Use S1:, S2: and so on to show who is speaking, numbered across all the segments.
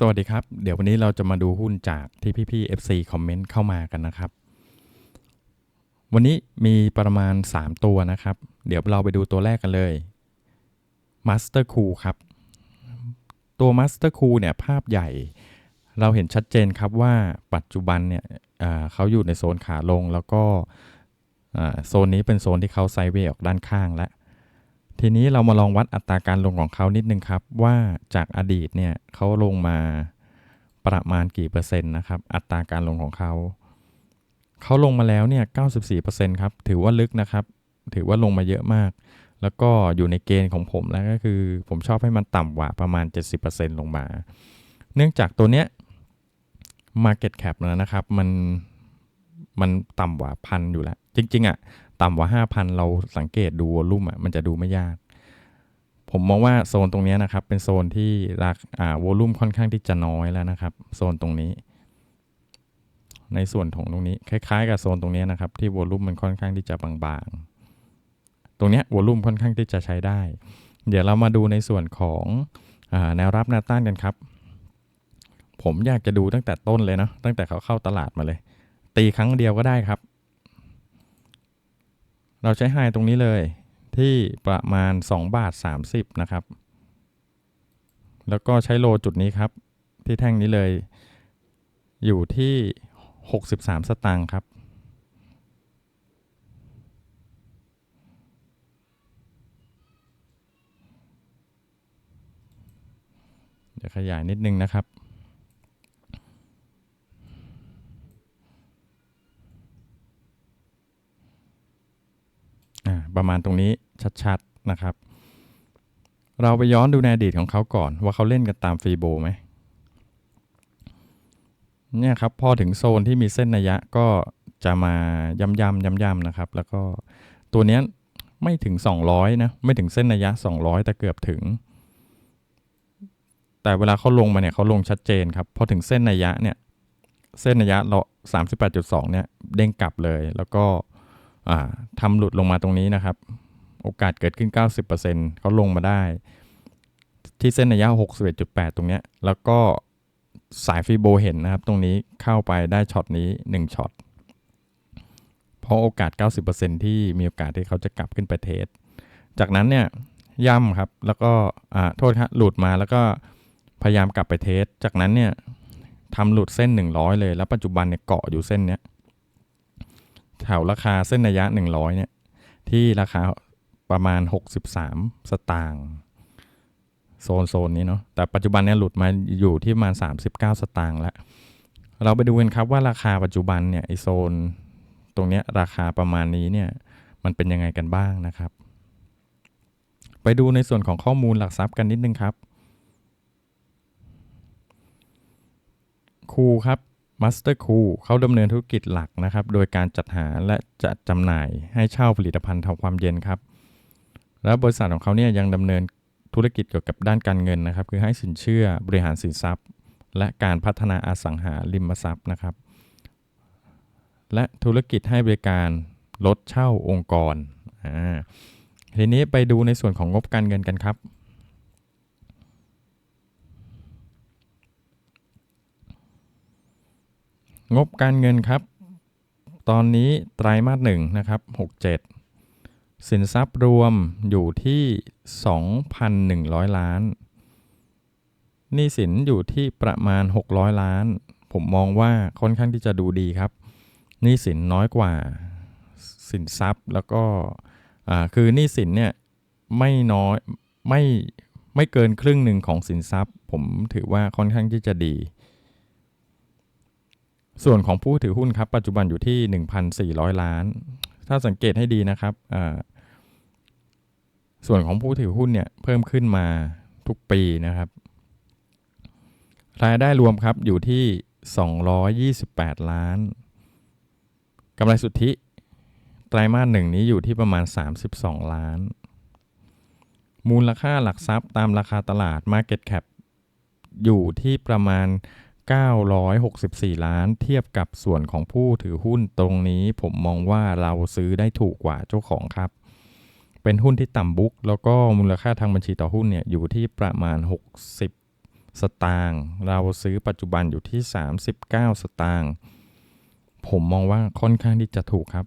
S1: สวัสดีครับ เดี๋ยววันนี้เราจะมาดูหุ้นจากที่พี่ๆ FC คอมเมนต์เข้ามากันนะครับ วันนี้มีประมาณ 3 ตัวนะครับ เดี๋ยวเราไปดูตัวแรกกันเลย Master Cool ครับ ตัว Master Cool เนี่ยภาพใหญ่ เราเห็นชัดเจนครับว่าปัจจุบันเนี่ยเขาอยู่ในโซนขาลงแล้วก็โซนนี้เป็นโซนที่เขาไซด์เวย์ออกด้านข้างแล้ว ทีนี้เรามาลองวัดอัตราการลงของเขานิดนึงครับ ว่าจากอดีตเนี่ยเขาลงมาประมาณกี่เปอร์เซ็นต์นะครับอัตราการลงของเขาเขาลงมาแล้วเนี่ย 94%ครับ ถือว่าลึกนะครับ ถือว่าลงมาเยอะมาก แล้วก็อยู่ในเกณฑ์ของผมแล้วก็คือ ผมชอบให้มันต่ำกว่าประมาณ 70%ลงมา เนื่องจากตัวเนี้ย Market Cap นะนะครับ มัน มันต่ำกว่าพันอยู่แล้ว จริง ๆอะ ต่ำกว่า 5,000 เราสังเกตดูวอลลุ่มอะมันจะดูไม่ยาก ผมมองว่าโซนตรงนี้นะครับ เป็นโซนที่ราคอ่าวอลลุ่มค่อนข้างที่จะน้อยแล้วนะครับ โซนตรงนี้ ในส่วนของตรงนี้ คล้ายๆ กับโซนตรงนี้นะครับ ที่วอลลุ่มมันค่อนข้างที่จะบางๆ ตรงเนี้ยวอลลุ่มค่อนข้างที่จะใช้ได้ เดี๋ยวเรามาดูในส่วนของอแนวรับแนวต้านกันครับ ผมอยากจะดูตั้งแต่ต้นเลยเนาะตั้งแต่เขาเข้าตลาดมาเลย ตีครั้งเดียวก็ได้ครับ เราใช้ไฮตรงนี้เลยที่ประมาณ 2 บาท 30 นะครับ แล้วก็ใช้โลจุดนี้ครับ ที่แท่งนี้เลย อยู่ที่ 63 สตางค์ครับ เดี๋ยวขยายนิดนึงนะครับ อ่า ประมาณตรงนี้ชัดๆนะครับ เราไปย้อนดูในอดีตของเขาก่อน ว่าเขาเล่นกันตามฟีโบไหมเนี่ยครับพอถึงโซนที่มีเส้นนัยะก็จะมาย้ำๆย้ำๆนะครับ แล้วก็ตัวเนี้ยไม่ถึง 200นะไม่ถึงเส้นนัยะ 200 แต่เกือบถึง แต่เวลาเขาลงมาเนี่ยเขาลงชัดเจนครับพอถึงเส้นนัยะเนี่ยเส้นนัยะเรา38.2เนี่ยเด้งกลับเลย แล้วก็ ทำหลุดลงมาตรงนี้นะครับ โอกาสเกิดขึ้น 90%เขาลงมาได้ ที่เส้นระยะ 61.8 ตรงเนี้ย แล้วก็สายฟีโบเห็นนะครับ ตรงนี้เข้าไปได้ช็อตนี้ 1ช็อต เพราะโอกาส 90%ที่มีโอกาสที่เขาจะกลับขึ้นไปเทส จากนั้นเนี่ยย่ำครับ แล้วก็อ่าโทษครับหลุดมาแล้วก็พยายามกลับไปเทส จากนั้นเนี่ยทำหลุดเส้น 100 เลย แล้วปัจจุบันเนี่ยเกาะอยู่เส้นเนี้ย แถวราคาเส้นระยะ 100 เนี่ย ที่ราคาประมาณ 63 สตางค์โซนโซนนี้เนาะแต่ปัจจุบันเนี่ยหลุดมาอยู่ที่ประมาณ 39 สตางค์แล้ว เราไปดูกันครับว่าราคาปัจจุบันเนี่ยไอโซนตรงเนี้ยราคาประมาณนี้เนี่ยมันเป็นยังไงกันบ้างนะครับ ไปดูในส่วนของข้อมูลหลักทรัพย์กันนิดนึงครับครูครับ Master Cool เขาดำเนินธุรกิจหลักนะครับ โดยการจัดหาและจัดจำหน่ายให้เช่าผลิตภัณฑ์ทำความเย็นครับ แล้วบริษัทของเขาเนี่ยยังดำเนินธุรกิจเกี่ยวกับด้านการเงินนะครับ คือให้สินเชื่อบริหารสินทรัพย์ และการพัฒนาอสังหาริมทรัพย์นะครับ และธุรกิจให้บริการรถเช่าองค์กรทีนี้ไปดูในส่วนของงบการเงินกันครับ งบการเงินครับ ตอนนี้ไตรมาสหนึ่งนะครับ67 สินทรัพย์รวมอยู่ที่ 2,100 ล้านหนี้สินอยู่ที่ประมาณ 600 ล้าน ผมมองว่าค่อนข้างที่จะดูดีครับหนี้สินน้อยกว่าสินทรัพย์แล้วก็คือหนี้สินเนี่ยไม่น้อยไม่ไม่เกินครึ่งหนึ่งของสินทรัพย์ ผมถือว่าค่อนข้างที่จะดี ส่วนของผู้ถือหุ้นครับ ปัจจุบันอยู่ที่ 1,400 ล้าน ถ้าสังเกตให้ดีนะครับ ส่วนของผู้ถือหุ้นเนี่ยเพิ่มขึ้นมาทุกปีนะครับ รายได้รวมครับอยู่ที่ 228 ล้านกำไรสุทธิไตรมาสหนึ่งนี้อยู่ที่ประมาณ 32 ล้าน มูลค่าหลักทรัพย์ตามราคาตลาด Market Cap อยู่ที่ประมาณ 964 ล้านเทียบกับส่วนของผู้ถือหุ้นตรงนี้ ผมมองว่าเราซื้อได้ถูกกว่าเจ้าของครับ เป็นหุ้นที่ต่ำบุ๊กแล้วก็มูลค่าทางบัญชีต่อหุ้นเนี่ยอยู่ที่ประมาณ 60 สตางค์เราซื้อปัจจุบันอยู่ที่ 39 สตางค์ผมมองว่าค่อนข้างที่จะถูกครับ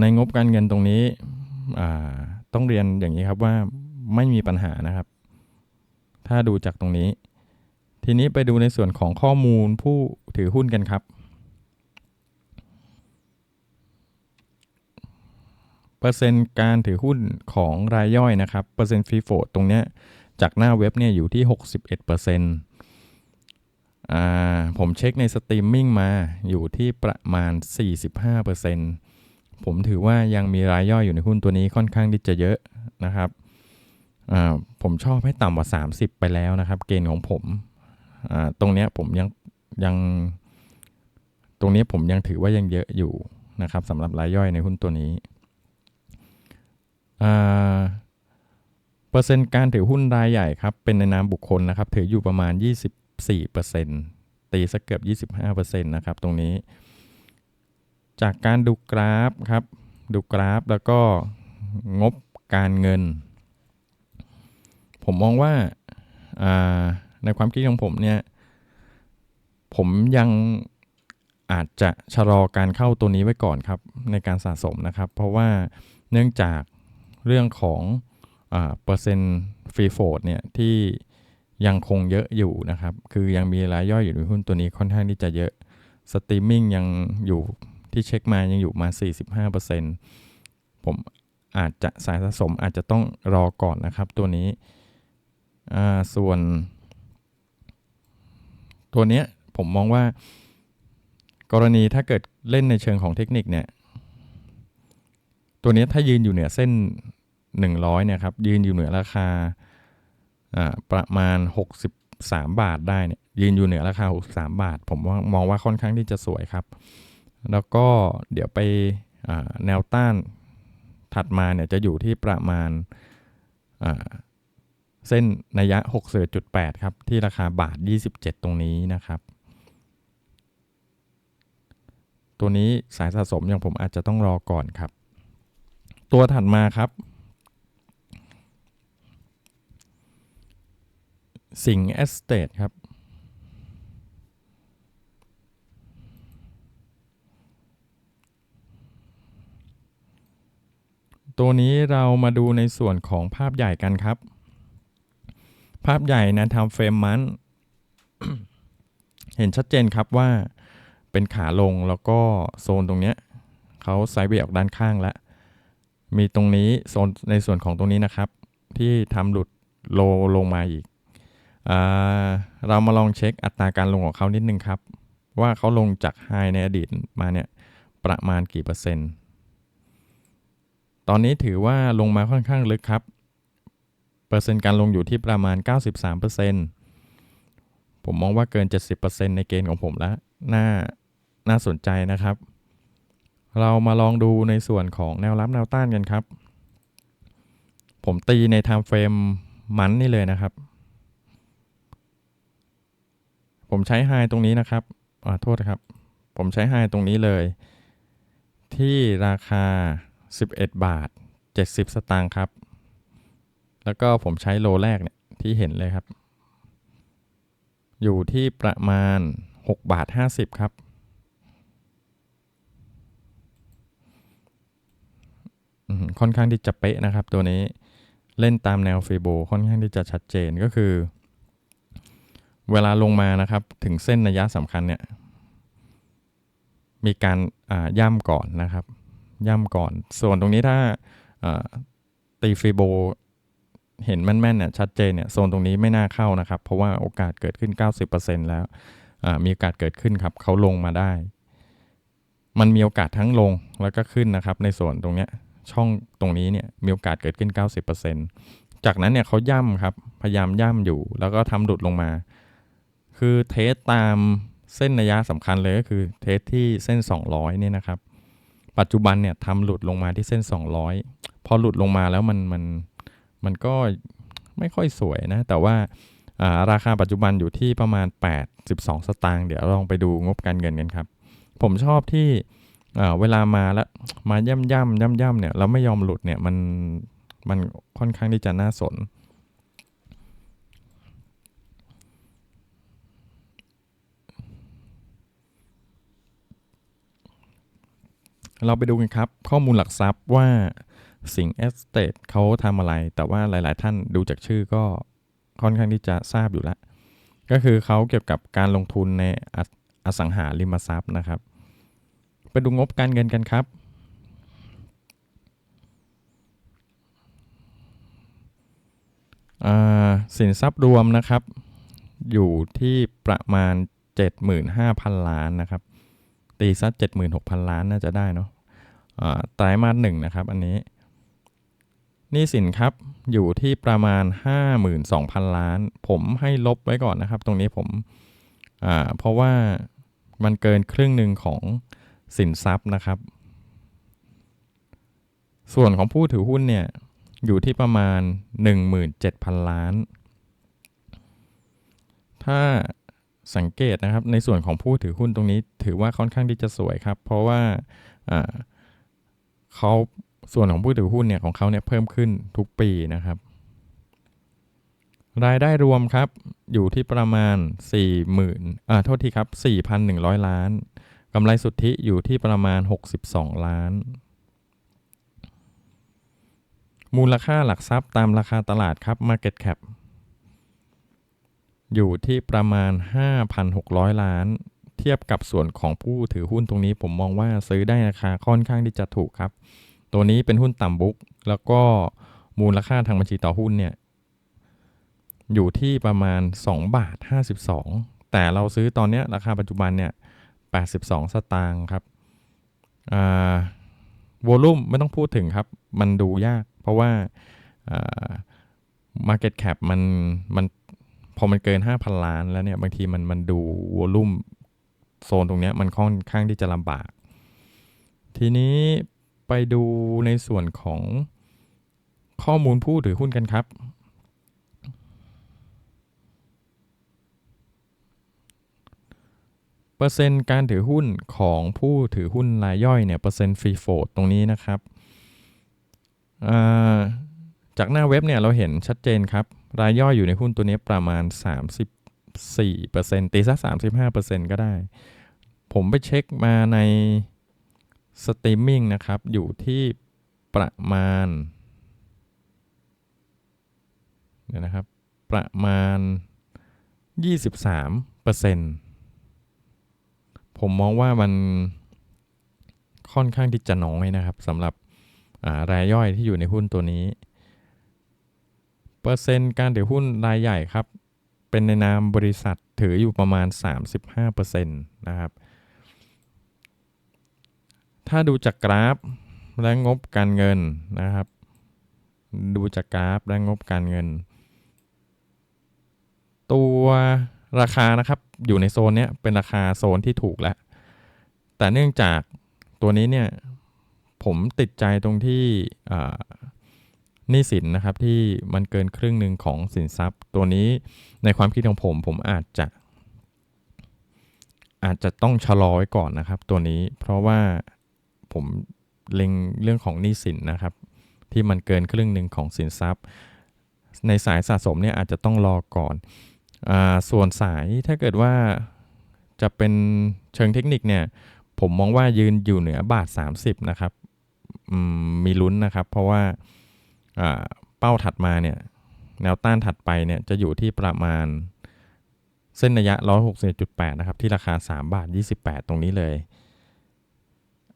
S1: ในงบการเงินตรงนี้ต้องเรียนอย่างนี้ครับว่าไม่มีปัญหานะครับ ถ้าดูจากตรงนี้ ทีนี้ไปดูในส่วนของข้อมูลผู้ถือหุ้นกันครับ เปอร์เซ็นต์การถือหุ้นของรายย่อยนะครับ เปอร์เซ็นต์ฟรีโฟตรงเนี้ยจากหน้าเว็บเนี่ยอยู่ที่ 61%อ่าผมเช็คในสตรีมมิ่งมาอยู่ที่ประมาณ 45%ผมถือว่ายังมีรายย่อยอยู่ในหุ้นตัวนี้ค่อนข้างที่จะเยอะนะครับ ผมชอบให้ต่ำกว่า 30 ไปแล้วนะครับ เกณฑ์ของผม ตรงนี้ผมยังยังตรงนี้ผมยังถือว่ายังเยอะอยู่นะครับสำหรับรายย่อยในหุ้นตัวนี้อ่าเปอร์เซ็นต์การถือหุ้นรายใหญ่ครับ เป็นในนามบุคคลนะครับ ถืออยู่ประมาณ 24%ตีสักเกือบ 25%นะครับตรงนี้ จากการดูกราฟครับ ดูกราฟแล้วก็งบการเงิน ผมมองว่าอ่า ในความคิดของผมเนี่ย ผมยังอาจจะชะลอการเข้าตัวนี้ไว้ก่อนครับ ในการสะสมนะครับ เพราะว่าเนื่องจากเรื่องของอาเปอร์เซ็นต์ฟรีโฟดเนี่ยที่ยังคงเยอะอยู่นะครับ คือยังมีรายย่อยอยู่ในหุ้นตัวนี้ค่อนข้างที่จะเยอะสตรีมมิ่งยังอยู่ที่เช็คมายังอยู่มา 45%ผมอาจจะสายสะสมอาจจะต้องรอก่อนนะครับตัวนี้อ่าส่วน ตัวเนี้ยผมมองว่า กรณีถ้าเกิดเล่นในเชิงของเทคนิคเนี่ย ตัวนี้ถ้ายืนอยู่เหนือเส้น 100เนี่ยครับยืนอยู่เหนือราคาประมาณ 63 บาทได้เนี่ยยืนอยู่เหนือราคา 63 บาท ผมว่ามองว่าค่อนข้างที่จะสวยครับ แล้วก็เดี๋ยวไปแนวต้านถัดมาเนี่ยจะอยู่ที่ประมาณ เส้นนัยยะ6.8ครับ ที่ราคาบาท 27 ตรงนี้นะครับ ตัวนี้สายสะสมอย่างผมอาจจะต้องรอก่อนครับ ตัวถัดมาครับ สิงห์เอสเตทครับตัวนี้เรามาดูในส่วนของภาพใหญ่กันครับ ภาพใหญ่นะทำเฟรมมันเห็นชัดเจนครับว่าเป็นขาลงแล้วก็โซนตรงเนี้ยเขาไซด์เวย์ออกด้านข้างแล้ว มีตรงนี้โซนในส่วนของตรงนี้นะครับ ที่ทำหลุดโลลงมาอีกอเรามาลองเช็คอัตราการลงของเขานิดนึงครับ ว่าเขาลงจากไฮในอดีตมาเนี่ยประมาณกี่เปอร์เซ็นต์ ตอนนี้ถือว่าลงมาค่อนข้างลึกครับ เปอร์เซ็นต์การลงอยู่ที่ประมาณ 93%ผมมองว่าเกิน 70%ในเกณฑ์ของผมแล้ว น่า น่าสนใจนะครับ เรามาลองดูในส่วนของแนวรับแนวต้านกันครับ ผมตีใน time frame มันนี่เลยนะครับ ผมใช้ไฮตรงนี้นะครับอ่าโทษครับ ผมใช้ไฮตรงนี้เลย ที่ราคา 11 บาท 70 สตางค์ครับ แล้วก็ผมใช้โลแรกเนี่ยที่เห็นเลยครับ อยู่ที่ประมาณ 6 บาท 50 ครับ ค่อนข้างที่จะเป๊ะนะครับ ตัวนี้เล่นตามแนวฟีโบค่อนข้างที่จะชัดเจนก็คือ เวลาลงมานะครับถึงเส้นระยะสำคัญเนี่ย มีการย่ำก่อนนะครับ ย่ำก่อน ส่วนตรงนี้ถ้าตีฟีโบ เห็นแม่นๆเนี่ยชัดเจนเนี่ยโซนตรงนี้ไม่น่าเข้านะครับ เพราะว่าโอกาสเกิดขึ้น 90%แล้วมีโอกาสเกิดขึ้นครับเขาลงมาได้ มันมีโอกาสทั้งลงแล้วก็ขึ้นนะครับ ในส่วนตรงเนี้ยช่องตรงนี้เนี่ยมีโอกาสเกิดขึ้น 90%จากนั้นเนี่ยเขาย่ำครับพยายามย่ำอยู่ แล้วก็ทำหลุดลงมา คือเทสตามเส้นระยะสำคัญเลยก็คือเทสที่เส้น 200เนี่ยนะครับ ปัจจุบันเนี่ยทำหลุดลงมาที่เส้น 200 พอหลุดลงมาแล้วมันมันมัน มันก็ไม่ค่อยสวยนะ แต่ว่าราคาปัจจุบันอยู่ที่ประมาณ 82 สตางค์เดี๋ยวลองไปดูงบการเงินกันครับ ผมชอบที่เวลามาแล้วมาย่ำย่ำย่ำย่ำเนี่ยเราไม่ยอมหลุดเนี่ยมันมันค่อนข้างที่จะน่าสน เราไปดูกันครับ ข้อมูลหลักทรัพย์ว่า สิงห์เอสเตทเขาทำอะไร แต่ว่าหลาย ๆ ท่านดูจากชื่อก็ค่อนข้างที่จะทราบอยู่แล้ว ก็คือเขาเกี่ยวกับการลงทุนในออสังหาริมทรัพย์นะครับ ไปดูงบการเงินกันครับอ่าสินทรัพย์รวมนะครับ อยู่ที่ประมาณ 75,000 ล้านนะครับ ตีซัด76,000 ล้านน่าจะได้เนาะอ่าไตรมาสหนึ่งนะครับ อันนี้ นี่สินครับอยู่ที่ประมาณ 52,000 ล้าน ผมให้ลบไว้ก่อนนะครับ ตรงนี้ผมอ่าเพราะว่ามันเกินครึ่งหนึ่งของสินทรัพย์นะครับ ส่วนของผู้ถือหุ้นเนี่ยอยู่ที่ประมาณ 17,000 ล้าน ถ้าสังเกตนะครับในส่วนของผู้ถือหุ้นตรงนี้ ถือว่าค่อนข้างที่จะสวยครับ เพราะว่าอ่าเขา ส่วนของผู้ถือหุ้นเนี่ยของเขาเนี่ยเพิ่มขึ้นทุกปีนะครับ รายได้รวมครับอยู่ที่ประมาณ 40,000อ่าโทษทีครับ 4,100 ล้านกำไรสุทธิอยู่ที่ประมาณ 62 ล้าน มูลค่าหลักทรัพย์ตามราคาตลาดครับ Market Cap อยู่ที่ประมาณ 5,600 ล้าน เทียบกับส่วนของผู้ถือหุ้นตรงนี้ผมมองว่าซื้อได้ราคาค่อนข้างที่จะถูกครับ ตัวนี้เป็นหุ้นต่ำบุ๊กแล้วก็มูลค่าทางบัญชีต่อหุ้นเนี่ย อยู่ที่ประมาณ 2 บาท 52 แต่เราซื้อตอนนี้ราคาปัจจุบันเนี่ย 82 สตางค์ครับอ่าวอลุ่มไม่ต้องพูดถึงครับ มันดูยาก เพราะว่าอ่า market cap มันมันพอมันเกิน 5,000 ล้านแล้วเนี่ย บางทีมันมันดูวอลุ่มโซนตรงนี้มันค่อนข้างที่จะลำบาก ทีนี้ ดูในส่วนของข้อมูลผู้ถือหุ้นกันครับ เปอร์เซ็นต์การถือหุ้นของผู้ถือหุ้นรายย่อยเนี่ยเปอร์เซ็นต์ฟรีโฟดตรงนี้นะครับาจากหน้าเว็บเนี่ยเราเห็นชัดเจนครับ รายย่อยอยู่ในหุ้นตัวนี้ประมาณ 34%ตีซะ35%ก็ได้ ผมไปเช็คมาใน สตรีมมิ่งนะครับ อยู่ที่ประมาณเดี๋ยวนะครับ ประมาณ 23%ผมมองว่ามันค่อนข้างที่จะน้อยนะครับสำหรับรายย่อยที่อยู่ในหุ้นตัวนี้ เปอร์เซ็นต์การถือหุ้นรายใหญ่ครับ เป็นในนามบริษัทถืออยู่ประมาณ 35%นะครับ ถ้าดูจากกราฟและงบการเงินนะครับ ดูจากกราฟและงบการเงิน ตัวราคานะครับอยู่ในโซนนี้เป็นราคาโซนที่ถูกแล้ว แต่เนื่องจากตัวนี้เนี่ยผมติดใจตรงที่หนี้สินนะครับที่มันเกินครึ่งหนึ่งของสินทรัพย์ ตัวนี้ในความคิดของผมผมอาจจะ อาจจะต้องชะลอไว้ก่อนนะครับ ตัวนี้เพราะว่า ผมเล็งเรื่องของหนี้สินนะครับ ที่มันเกินครึ่งหนึ่งของสินทรัพย์ ในสายสะสมเนี่ยอาจจะต้องรอก่อนส่วนสายถ้าเกิดว่าจะเป็นเชิงเทคนิคเนี่ย ผมมองว่ายืนอยู่เหนือบาท 30 นะครับมมีลุ้นนะครับ เพราะว่าเป้าถัดมาเนี่ยแนวต้านถัดไปเนี่ยจะอยู่ที่ประมาณเส้นระยะ 160.8นะครับ ที่ราคา 3 บาท 28 ตรงนี้เลย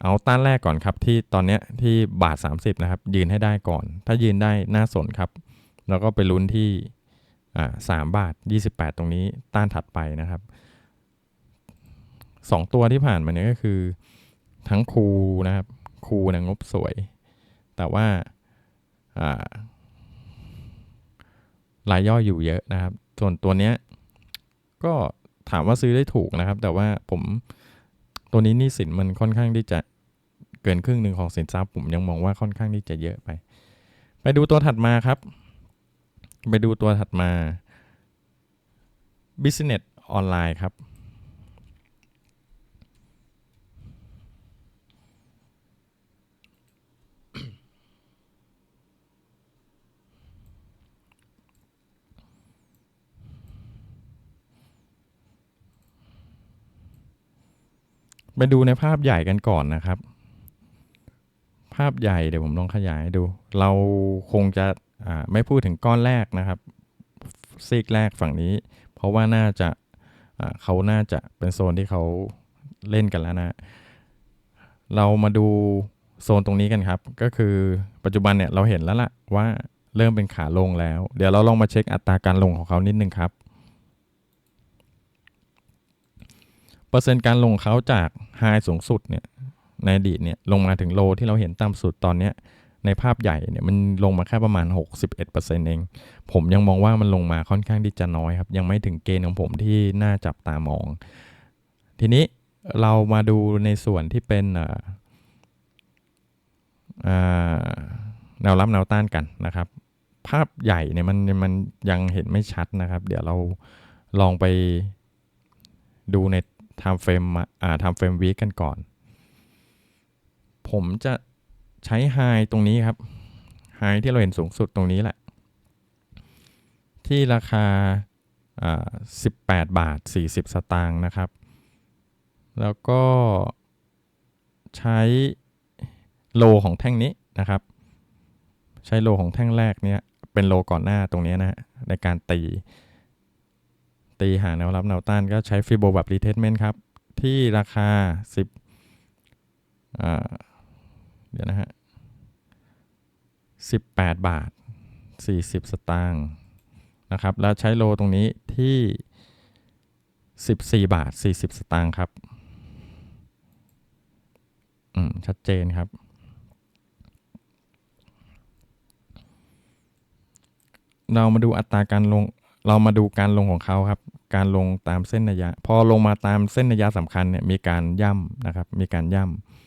S1: เอาต้านแรกก่อนครับที่ตอนนี้ที่บาท 30นะครับยืนให้ได้ก่อน ถ้ายืนได้น่าสนครับ แล้วก็ไปลุ้นที่สามบาท 28 ตรงนี้ต้านถัดไปนะครับสองตัวที่ผ่านมาเนี่ยก็คือ ทั้งคูนะครับคูนะงบสวย แต่ว่ารายย่อยอยู่เยอะนะครับ ส่วนตัวเนี้ยก็ถามว่าซื้อได้ถูกนะครับ แต่ว่าผม ตัวนี้นี่สินมันค่อนข้างที่จะเกินครึ่งหนึ่งของสินทรัพย์ผมยังมองว่าค่อนข้างที่จะเยอะไป ไปดูตัวถัดมาครับ ไปดูตัวถัดมา Business ออนไลน์ครับ ไปดูในภาพใหญ่กันก่อนนะครับ ภาพใหญ่เดี๋ยวผมลองขยายดู เราคงจะไม่พูดถึงก้อนแรกนะครับซีกแรกฝั่งนี้ เพราะว่าน่าจะเขาน่าจะเป็นโซนที่เขาเล่นกันแล้วนะ เรามาดูโซนตรงนี้กันครับ ก็คือปัจจุบันเนี่ยเราเห็นแล้วล่ะว่าเริ่มเป็นขาลงแล้ว เดี๋ยวเราลองมาเช็คอัตราการลงของเขานิดนึงครับ เปอร์เซ็นต์การลงเขาจากไฮสูงสุดเนี่ยในอดีตเนี่ยลงมาถึงโลที่เราเห็นต่ำสุดตอนเนี้ยในภาพใหญ่เนี่ยมันลงมาแค่ประมาณ 61%เอง ผมยังมองว่ามันลงมาค่อนข้างที่จะน้อยครับ ยังไม่ถึงเกณฑ์ของผมที่น่าจับตามอง ทีนี้เรามาดูในส่วนที่เป็นแนวรับแนวต้านกันนะครับ ภาพใหญ่เนี่ยมันมันยังเห็นไม่ชัดนะครับ เดี๋ยวเราลองไปดูใน time frame มอ่า time frame week กันก่อน ผมจะใช้ high ตรงนี้ครับ high ที่เราเห็นสูงสุดตรงนี้แหละ ที่ราคาอ่า18 บาท 40 สตางค์นะครับ แล้วก็ใช้โลของแท่งนี้นะครับ ใช้โลของแท่งแรกเนี้ยเป็นโลก่อนหน้าตรงนี้นะฮะในการตี ตีหาแนวรับแนวต้านก็ใช้ฟิโบแบบรีเทสเมนต์ครับ ที่ราคา 10เดี๋ยวนะฮะ 18 บาท 40 สตางค์นะครับ แล้วใช้โลตรงนี้ที่ 14 บาท 40 สตางค์ครับอืมชัดเจนครับ เรามาดูอัตราการลง เรามาดูการลงของเขาครับ การลงตามเส้นระยะ พอลงมาตามเส้นระยะสำคัญเนี่ยมีการย่ำนะครับ มีการย่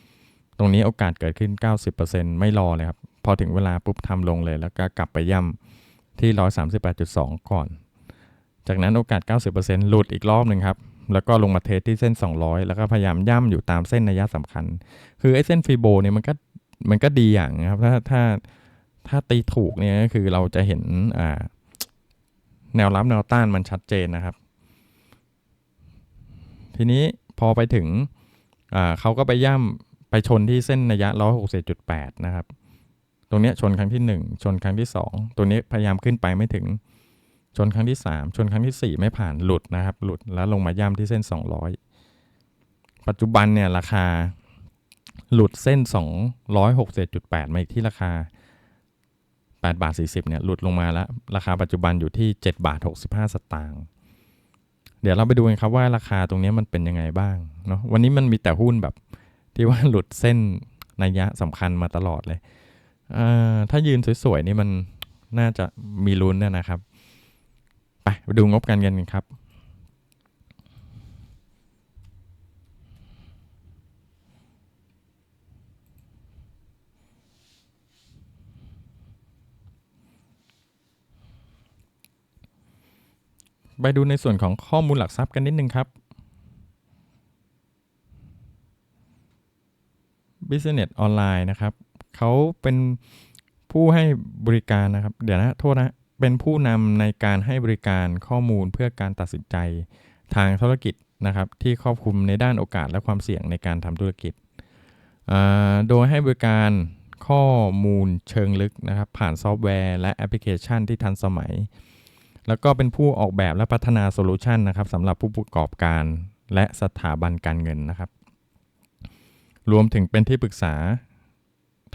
S1: ำตรงนี้โอกาสเกิดขึ้น 90%ไม่รอเลยครับ พอถึงเวลาปุ๊บทำลงเลย แล้วก็กลับไปย่ำที่ 138.2 ก่อน จากนั้นโอกาส 90%หลุดอีกรอบหนึ่งครับ แล้วก็ลงมาเทสที่เส้น 200 แล้วก็พยายามย่ำอยู่ตามเส้นระยะสำคัญ คือไอ้เส้นฟีโบเนี่ยมันก็มันก็ดีอย่างนะครับ ถ้าถ้าถ้าตีถูกเนี่ยก็คือเราจะเห็นอ่า แนวรับแนวต้านมันชัดเจนนะครับ ทีนี้พอไปถึงเขาก็ไปย่ำไปชนที่เส้นระยะ160.8นะครับ ตรงนี้ชนครั้งที่ 1 ชนครั้งที่ 2 ตัวนี้พยายามขึ้นไปไม่ถึง ชนครั้งที่ 3 ชนครั้งที่ 4 ไม่ผ่านหลุดนะครับ หลุดแล้วลงมาย่ำที่เส้น 200 ปัจจุบันเนี่ยราคาหลุดเส้น 267.8 มาอีกที่ราคา 8 บาท 40เนี่ยหลุดลงมาแล้ว ราคาปัจจุบันอยู่ที่ 7 บาท 65 สตางค์เดี๋ยวเราไปดูกันครับว่าราคาตรงนี้มันเป็นยังไงบ้างเนาะวันนี้มันมีแต่หุ้นแบบที่ว่าหลุดเส้นนัยยะสำคัญมาตลอดเลยถ้ายืนสวยๆนี่มันน่าจะมีลุ้นนะนะครับไปไปดูงบการเงินกันครับ ไปดูในส่วนของข้อมูลหลักทรัพย์กันนิดนึงครับ Business ออนไลน์นะครับเขาเป็นผู้ให้บริการนะครับ เดี๋ยวนะโทษนะ เป็นผู้นำในการให้บริการข้อมูลเพื่อการตัดสินใจทางธุรกิจนะครับ ที่ครอบคลุมในด้านโอกาสและความเสี่ยงในการทำธุรกิจ โดยให้บริการข้อมูลเชิงลึกนะครับ ผ่านซอฟต์แวร์และแอปพลิเคชันที่ทันสมัย แล้วก็เป็นผู้ออกแบบและพัฒนาโซลูชันนะครับสำหรับผู้ประกอบการและสถาบันการเงินนะครับ รวมถึงเป็นที่ปรึกษา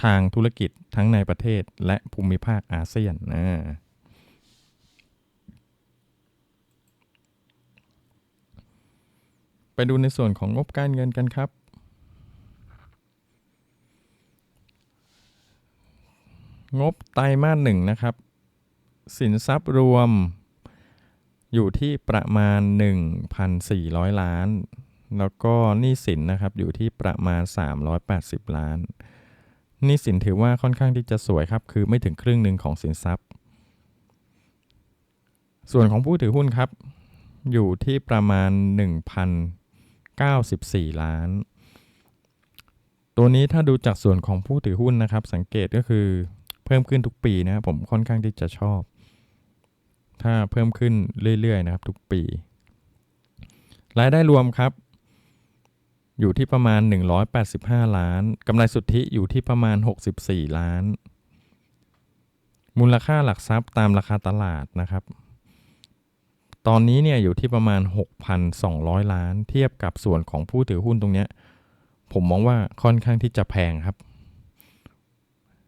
S1: ทางธุรกิจทั้งในประเทศและภูมิภาคอาเซียนนะไปดูในส่วนของงบการเงินกันครับ งบไตรมาสหนึ่งนะครับ สินทรัพย์รวม อยู่ที่ประมาณ 1,400 ล้าน แล้วก็หนี้สินนะครับอยู่ที่ประมาณ 380 ล้านหนี้สินถือว่าค่อนข้างที่จะสวยครับ คือไม่ถึงครึ่งหนึ่งของสินทรัพย์ ส่วนของผู้ถือหุ้นครับ อยู่ที่ประมาณ 1,094 ล้าน ตัวนี้ถ้าดูจากส่วนของผู้ถือหุ้นนะครับ สังเกตก็คือเพิ่มขึ้นทุกปีนะครับผมค่อนข้างที่จะชอบ ถ้าเพิ่มขึ้นเรื่อยๆนะครับทุกปี รายได้รวมครับ อยู่ที่ประมาณ 185 ล้านกำไรสุทธิอยู่ที่ประมาณ 64 ล้าน มูลค่าหลักทรัพย์ตามราคาตลาดนะครับ ตอนนี้เนี่ยอยู่ที่ประมาณ 6,200 ล้าน เทียบกับส่วนของผู้ถือหุ้นตรงเนี้ยผมมองว่าค่อนข้างที่จะแพงครับ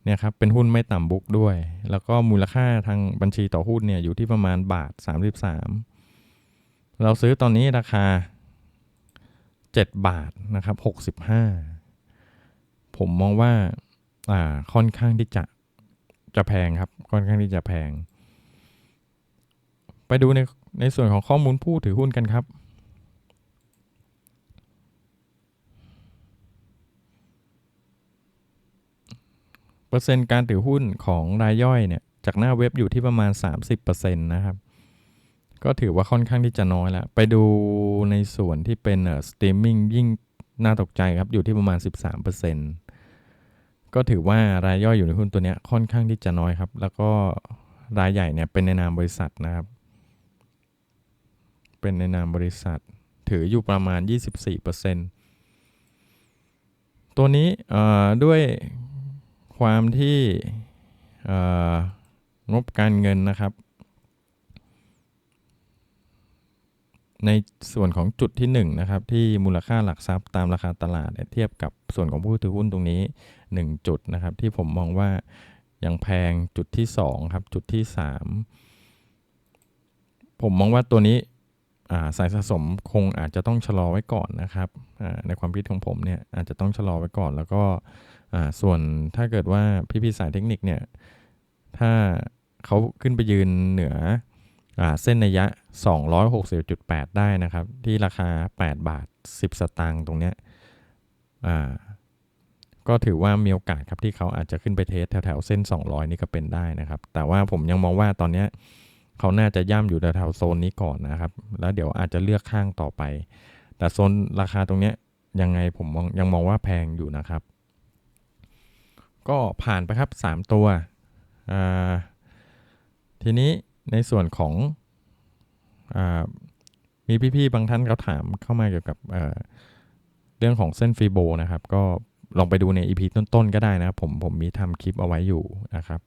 S1: เนี่ยครับเป็นหุ้นไม่ต่ำบุ๊กด้วย แล้วก็มูลค่าทางบัญชีต่อหุ้นเนี่ยอยู่ที่ประมาณบาท 33 เราซื้อตอนนี้ราคา 7 บาทนะครับ 65 ผมมองว่าอ่าค่อนข้างที่จะจะแพงครับค่อนข้างที่จะแพง ไปดูในในส่วนของข้อมูลผู้ถือหุ้นกันครับ เปอร์เซ็นต์การถือหุ้นของรายย่อยเนี่ยจากหน้าเว็บอยู่ที่ประมาณ 30%นะครับ ก็ถือว่าค่อนข้างที่จะน้อยแล้วไปดูในส่วนที่เป็นเอ่อสตรีมมิ่งยิ่งน่าตกใจครับ อยู่ที่ประมาณ 13%ก็ถือว่ารายย่อยอยู่ในหุ้นตัวเนี้ยค่อนข้างที่จะน้อยครับ แล้วก็รายใหญ่เนี่ยเป็นในนามบริษัทนะครับ เป็นในนามบริษัท ถืออยู่ประมาณ 24%ตัวนี้เอ่อด้วย ความที่งบการเงินนะครับ ในส่วนของจุดที่1นะครับที่มูลค่าหลักทรัพย์ตามราคาตลาดเทียบกับส่วนของผู้ถือหุ้นตรงนี้ 1 จุดนะครับ ที่ผมมองว่ายังแพงจุดที่2ครับจุดที่ 3 ผมมองว่าตัวนี้าสายสะสมคงอาจจะต้องชะลอไว้ก่อนนะครับในความคิดของผมเนี่ยอาจจะต้องชะลอไว้ก่อนแล้วก็ ส่วนถ้าเกิดว่าพี่ๆสายเทคนิคเนี่ย ถ้าเขาขึ้นไปยืนเหนืออเส้นนัยยะ 260.8 ได้นะครับ ที่ราคา 8 บาท 10 สตางค์ตรงเนี้ยอ่าก็ถือว่ามีโอกาสครับที่เขาอาจจะขึ้นไปเทสแถวๆเส้น 200 นี่ก็เป็นได้นะครับ แต่ว่าผมยังมองว่าตอนเนี้ยเขาน่าจะย่ำอยู่แถวๆโซนนี้ก่อนนะครับ แล้วเดี๋ยวอาจจะเลือกข้างต่อไป แต่โซนราคาตรงเนี้ยยังไงผมมองยังมองว่าแพงอยู่นะครับ ก็ผ่านไปครับ 3 ตัว ทีนี้ในส่วนของอมีพี่ๆบางท่านเขาถามเข้ามาเกี่ยวกับเเรื่องของเส้นฟีโบนะครับ ก็ลองไปดูใน EP ต้นๆ ก็ได้นะครับผมผมมีทำคลิปเอาไว้อยู่นะครับ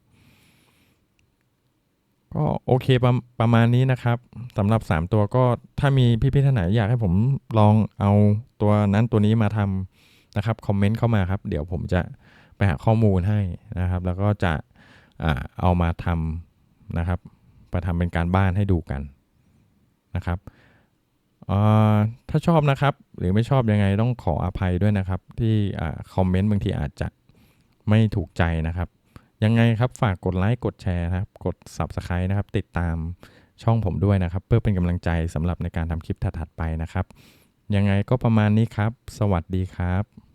S1: ก็โอเคประประมาณนี้นะครับสำหรับ 3 ตัวก็ถ้ามีพี่ๆท่านไหนอยากให้ผมลองเอาตัวนั้นตัวนี้มาทำนะครับคอมเมนต์เข้ามาครับ เดี๋ยวผมจะ ไปหาข้อมูลให้นะครับ แล้วก็จะเอามาทำนะครับไปทำเป็นการบ้านให้ดูกันนะครับถ้าชอบนะครับหรือไม่ชอบยังไงต้องขออภัยด้วยนะครับ ที่คอมเมนต์บางทีอาจจะไม่ถูกใจนะครับ ยังไงครับฝากกดไลค์กดแชร์นะครับ กด Subscribe นะครับ ติดตามช่องผมด้วยนะครับ เพื่อเป็นกำลังใจสำหรับในการทำคลิปถัดๆไปนะครับ ยังไงก็ประมาณนี้ครับ สวัสดีครับ